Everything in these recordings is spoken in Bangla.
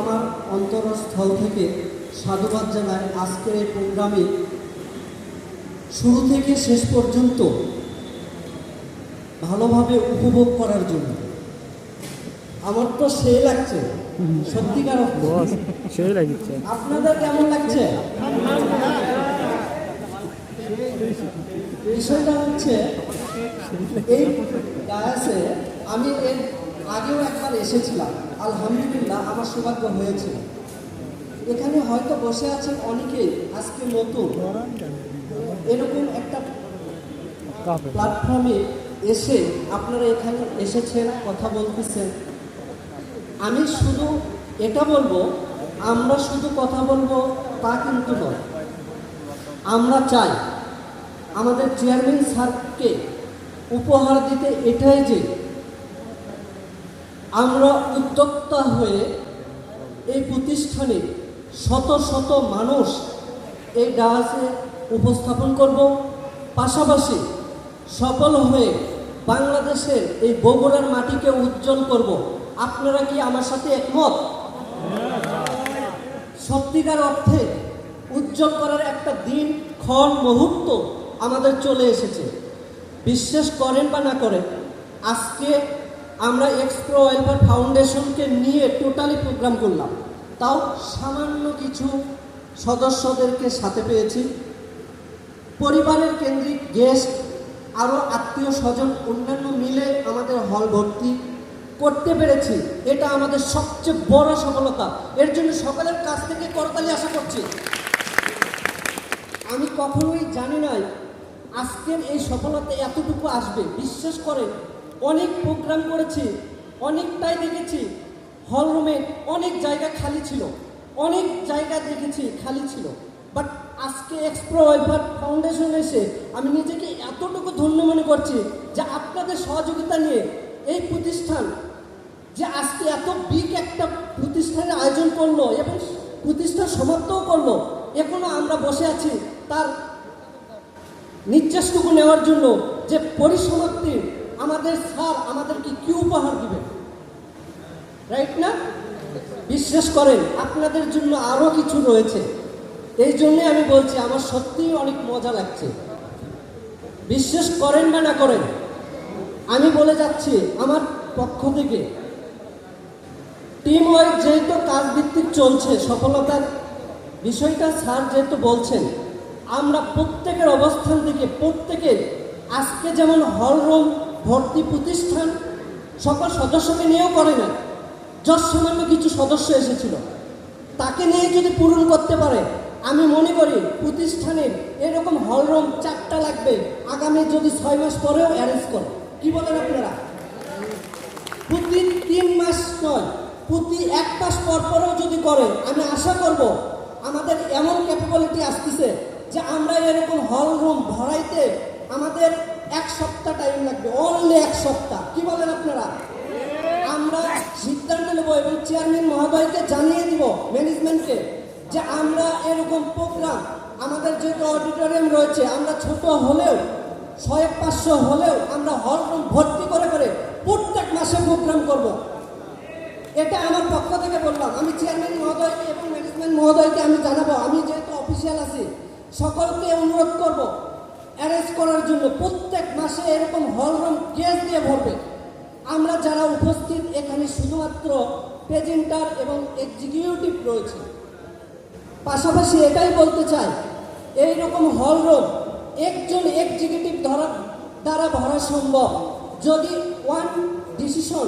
আমার অন্তরস্থল থেকে সাধুবাদ জানায় আজকের এই প্রোগ্রামে। শুরু থেকে শেষ পর্যন্ত ভালোভাবে উপভোগ করার জন্য। আমার তো সে লাগছে সত্যিকার সেই আপনাদের কেমন লাগছে? বিষয়টা হচ্ছে এই ডায়াসে আমি এর আগেও একবার এসেছিলাম। আলহামদুলিল্লাহ আমার সৌভাগ্য হয়েছে। এখানে হয়তো বসে আছেন অনেকেই আজকে নতুন। এরকম একটা প্ল্যাটফর্মে এসে আপনারা এখানে এসেছেন কথা বলতেছেন। আমি শুধু এটা বলব আমরা শুধু কথা বলব তা কিন্তু নয়। আমরা চাই আমাদের চেয়ারম্যান স্যারকে উপহার দিতে এটাই যে আমরা উদ্যোক্তা হয়ে এই প্রতিষ্ঠানে শত শত মানুষ এই ডায়াসে উপস্থাপন করব। পাশাপাশি সফল হয়ে বাংলাদেশের এই বগুড়ার মাটিকে উজ্জ্বল করব। আপনারা কি আমার সাথে একমত? সত্যিকার অর্থে উজ্জ্বল করার একটা দিন, ক্ষণ, মুহূর্ত আমাদের চলে এসেছে। বিশ্বাস করেন বা না করেন, আজকে আমরা এক্সপ্রো ওয়েলফেয়ার ফাউন্ডেশনকে নিয়ে টোটালি প্রোগ্রাম করলাম। তাও সামান্য কিছু সদস্যদেরকে সাথে পেয়েছি। পরিবারের কেন্দ্রিক গেস্ট আরও আত্মীয় স্বজন, অন্যান্য মিলে আমাদের হল ভর্তি করতে পেরেছি। এটা আমাদের সবচেয়ে বড় সফলতা। এর জন্য সকলের কাছ থেকে করতালি আশা করছি। আমি কখনোই জানি নাই আজকের এই সফলতা এতটুকু আসবে। বিশ্বাস করেন অনেক প্রোগ্রাম করেছি, অনেকটাই দেখেছি। হল রুমে অনেক জায়গা খালি ছিল, অনেক জায়গা দেখেছি খালি ছিল। বাট আজকে এক্সপ্রো ওয়েলফেয়ার ফাউন্ডেশন এসে আমি নিজেকে এতটুকু ধন্য মনে করছি যে আপনাদের সহযোগিতা নিয়ে এই প্রতিষ্ঠান, যে আজকে এত বিগ একটা প্রতিষ্ঠানের আয়োজন করল এবং প্রতিষ্ঠান সমাপ্তও করল, এখনও আমরা বসে আছি তার নির্যাসটুকু নেওয়ার জন্য যে পরিসমাপ্তি আমাদের স্যার আমাদেরকে কি উপহার দিবে রাইট না? বিশ্বাস করেন, আপনাদের জন্য আরও কিছু রয়েছে। এই জন্যে আমি বলছি, আমার সত্যিই অনেক মজা লাগছে। বিশ্বাস করেন বা না করেন, আমি বলে যাচ্ছি, আমার পক্ষ থেকে। টিম ওয়াইজ যেহেতু কাজ ভিত্তিক চলছে, সফলতার বিষয়টা স্যার যেহেতু বলছেন, আমরা প্রত্যেকের অবস্থান থেকে, প্রত্যেকের আজকে যেমন হল রুম ভর্তি প্রতিষ্ঠান সকল সদস্যকে নিয়েও করে না যশ সামান্য কিছু সদস্য এসেছিল। তাকে নিয়ে যদি পূরণ করতে পারে, আমি মনে করি প্রতিষ্ঠানের এরকম হলরুম চারটা লাগবে। আগামী যদি ছয় মাস পরেও অ্যারেঞ্জ করে। কি বলেন আপনারা? প্রতি তিন মাস নয়, প্রতি এক মাস পর পরেও যদি করে, আমি আশা করব আমাদের এমন ক্যাপাবিলিটি আসতেছে যে আমরা এরকম হল রুম ভরাইতে আমাদের এক সপ্তাহ টাইম লাগবে অনলি এক সপ্তাহ। কি বলেন আপনারা? আমরা সিদ্ধান্ত নেব এবং চেয়ারম্যান মহোদয়কে জানিয়ে দিব ম্যানেজমেন্টকে যে আমরা এরকম প্রোগ্রাম আমাদের যেহেতু অডিটোরিয়াম রয়েছে, আমরা ছোট হলেও ছয় পাঁচশো হলেও আমরা হল রুম ভর্তি করে করে প্রত্যেক মাসে প্রোগ্রাম করব। এটা আমার পক্ষ থেকে বললাম। আমি চেয়ারম্যান মহোদয়কে এবং ম্যানেজমেন্ট মহোদয়কে আমি জানাব। আমি যেহেতু অফিসিয়াল আছি, সকলকে অনুরোধ করব অ্যারেঞ্জ করার জন্য প্রত্যেক মাসে এরকম হল রুম গ্যাস দিয়ে ভরবে। আমরা যারা উপস্থিত, এখানে শুধুমাত্র প্রেজেন্টার এবং এক্সিকিউটিভ রয়েছে। পাশাপাশি এটাই বলতে চাই এই রকম হল রুম একজন এক্সিকিউটিভ ধরা, দ্বারা ভরা সম্ভব। যদি ওয়ান ডিসিশন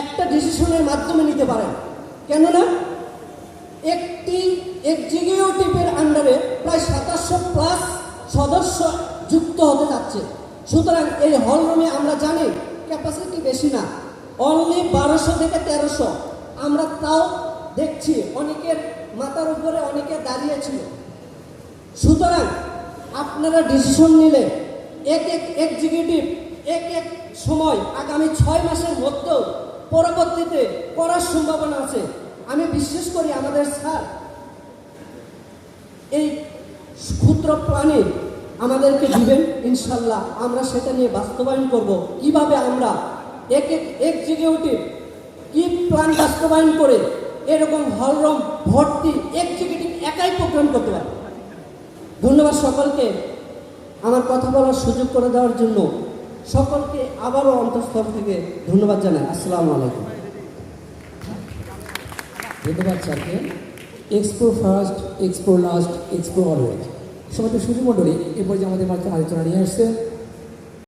একটা ডিসিশনের মাধ্যমে নিতে পারেন। কেননা, একটি এক্সিকিউটিভের আন্ডারে প্রায় সাতাশশো প্লাস সদস্য যুক্ত হতে যাচ্ছে। সুতরাং এই হলরুমে আমরা জানি ক্যাপাসিটি বেশি না। অনলি বারোশো থেকে তেরোশো। আমরা তাও দেখছি অনেকের মাথার উপরে অনেকে দাঁড়িয়েছিল সুতরাং আপনারা ডিসিশন নিলে এক এক এক্সিকিউটিভ এক এক সময় আগামী ছয় মাসের মধ্যেও পরবর্তীতে করার সম্ভাবনা আছে। আমি বিশ্বাস করি আমাদের স্যার এই ক্ষুদ্র প্রাণী আমাদেরকে দিবেন, ইনশাল্লাহ। আমরা সেটা নিয়ে বাস্তবায়ন করব। কীভাবে আমরা এক এক এক্সিকিউটিভ কি প্ল্যান বাস্তবায়ন করে এরকম হলরম ভর্তি এক এক্সিকিউটিভ একাই প্রোগ্রাম করতে পারে? ধন্যবাদ সকলকে আমার কথা বলার সুযোগ করে দেওয়ার জন্য। সকলকে আবারও অন্তঃস্থল থেকে ধন্যবাদ জানাই। আসসালামু আলাইকুম। ধন্যবাদ স্যারকে। Expo first expo last expo always সবাই সুযোগ মণ্ডলী এরপর যে আমাদের মাঝে আলোচনা নিয়ে আসছে